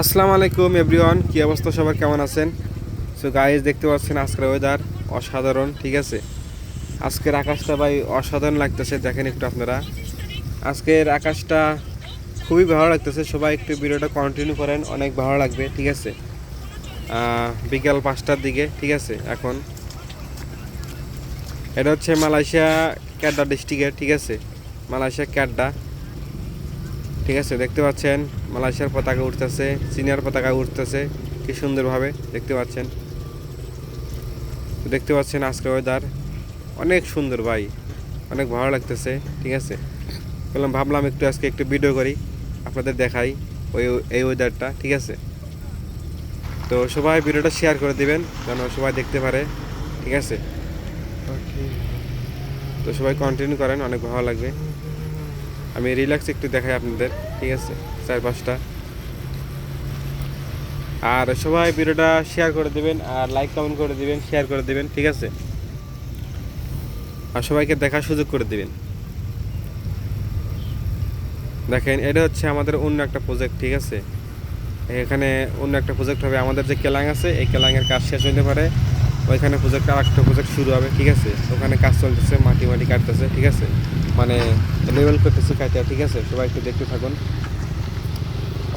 আসসালামু আলাইকুম এভরিওয়ান কি অবস্থা? সবার কেমন আছেন? সো গাইজ দেখতে পাচ্ছেন আজকের ওয়েদার অসাধারণ, ঠিক আছে? আজকের আকাশটা ভাই অসাধারণ লাগতেছে, দেখেন একটু আপনারা। আজকের আকাশটা খুবই ভালো লাগতেছে, সবাই একটু ভিডিওটা কন্টিনিউ করেন, অনেক ভালো লাগবে, ঠিক আছে? বিকাল পাঁচটার দিকে, ঠিক আছে, এখন। এটা হচ্ছে মালয়েশিয়া ক্যাডা ডিস্ট্রিক্টের, ঠিক আছে? মালয়েশিয়া ক্যাডা ঠিক আছে দেখতে পাচ্ছেন মালয়েশিয়ার পতাকা উঠতেছে চীনের পতাকা উঠতেছে কি সুন্দরভাবে দেখতে পাচ্ছেন। তো দেখতে পাচ্ছেন আজকে ওয়েদার অনেক সুন্দর ভাই অনেক ভালো লাগতেছে ঠিক আছে। বললাম ভাবলাম একটু আজকে একটু ভিডিও করি আপনাদের দেখাই ওই এই ওয়েদারটা ঠিক আছে। তো সবাই ভিডিওটা শেয়ার করে দিবেন যেন সবাই দেখতে পারে ঠিক আছে। তো সবাই কন্টিনিউ করেন অনেক ভালো লাগবে। আমি রিল্যাক্স একটু দেখাই আপনাদের, ঠিক আছে? চার পাঁচটা আর সবাই ভিডিওটা শেয়ার করে দিবেন, আর লাইক কমেন্ট করে দিবেন শেয়ার করে দিবেন, ঠিক আছে? আর সবাইকে দেখার সুযোগ করে দিবেন। দেখেন, এটা হচ্ছে আমাদের অন্য একটা প্রজেক্ট ঠিক আছে? এখানে অন্য একটা প্রজেক্ট হবে, আমাদের যে কেলাং আছে, এই কেলাংয়ের কাজ শেষ হইতে পারে। ওইখানে প্রজেক্ট আর একটা প্রজেক্ট শুরু হবে, ঠিক আছে? ওখানে কাজ চলতেছে মাটি মাটি কাটতেছে, ঠিক আছে? মানে লেভেল করতেছে কাটা ঠিক আছে? সবাই একটু দেখতে থাকুন।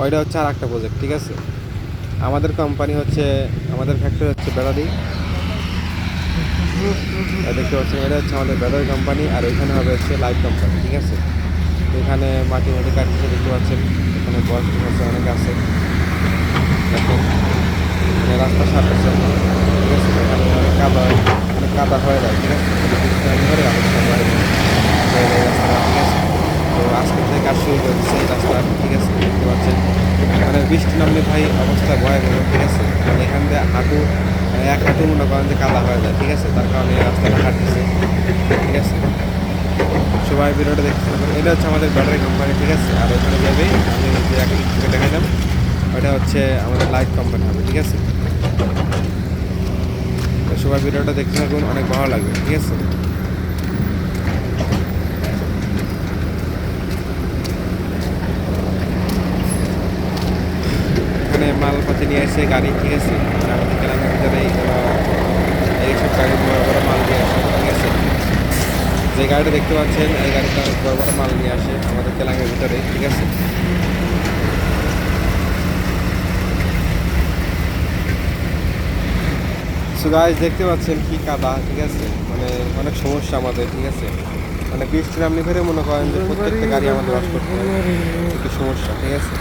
ওইটা হচ্ছে আর একটা প্রজেক্ট ঠিক আছে? আমাদের কোম্পানি হচ্ছে, আমাদের ফ্যাক্টরি হচ্ছে ব্যাটারি দেখতে পাচ্ছেন, এটা হচ্ছে আমাদের ব্যাটারি কোম্পানি আর ওইখানে হবে হচ্ছে লাইট কোম্পানি ঠিক আছে? এখানে মাটি মাটি কাটতেছে, দেখতে পাচ্ছেন? এখানে বয়স আছে, অনেক আছে। দেখেন এখানে রাস্তা সারতেছে। ঠিক আছে, এখানে অনেক কাদা অনেক কাদা হয়ে যায়, ঠিক আছে বৃষ্টি নামলে পরে অনেক সময় হয়ে যায় এই রাস্তাটা, ঠিক আছে তো আজকে থেকে কাজ শুরু করেছে এই রাস্তা ঠিক আছে দেখতে পাচ্ছেন এখানে বৃষ্টি নামলে ভাই অবস্থা ভয়াবহ ঠিক আছে মানে এখান দিয়ে হাঁটু মানে এক হাঁটু মনে করেন যে কাদা হয়ে যায় ঠিক আছে তার কারণে রাস্তাটা হাঁটতেছে ঠিক আছে সবাই ভিডিওটা দেখতে থাকুন এটা হচ্ছে আমাদের ব্যাটারি কোম্পানি ঠিক আছে আর ওখানে যাবে আমি যে এক থেকে দেখালাম ওটা হচ্ছে আমাদের লাইট কোম্পানি হবে ঠিক আছে সবাই ভিডিওটা দেখতে থাকুন অনেক ভালো লাগবে ঠিক আছে? এখানে মালপাতি নিয়ে আসে গাড়ি ঠিক আছে আমাদের কেলাঙ্গার ভিতরে এইসব গাড়ি বড় বড় মাল নিয়ে আসে ঠিক আছে যে গাড়িটা দেখতে পাচ্ছেন, এই গাড়িটা অনেক বড় বড় মাল নিয়ে আসে আমাদের কেলাঙ্গের ভিতরে, ঠিক আছে? গাইজ দেখতে পাচ্ছেন কি কাদা, ঠিক আছে? মানে অনেক সমস্যা আমাদের, ঠিক আছে? মানে বৃষ্টি নামলে ফেরে মনে করেন যে প্রত্যেকটা গাড়ি আমাদের ওয়াশ করতে একটু সমস্যা, ঠিক আছে?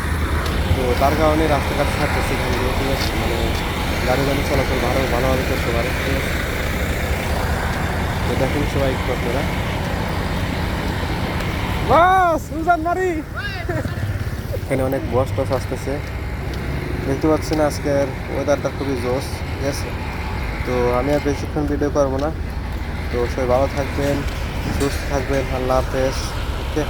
তো তার কারণে রাস্তাঘাট ছাড়তেছে এখান দিয়ে ঠিক আছে মানে গাড়ি গাড়ি চলাচল ভালো, ভালোভাবে করতে পারে, ঠিক আছে। তো দেখুন সবাই একটু আপনারা। এখানে অনেক বস টস আসতেছে। দেখতে পাচ্ছেন আজকের ওয়েদারটা খুবই জোস ঠিক আছে। তো আমি আর বেশিক্ষণ ভিডিও করব না। তো সবাই ভালো থাকবেন, সুস্থ থাকবেন, আল্লাহ হাফেজ, ওকে।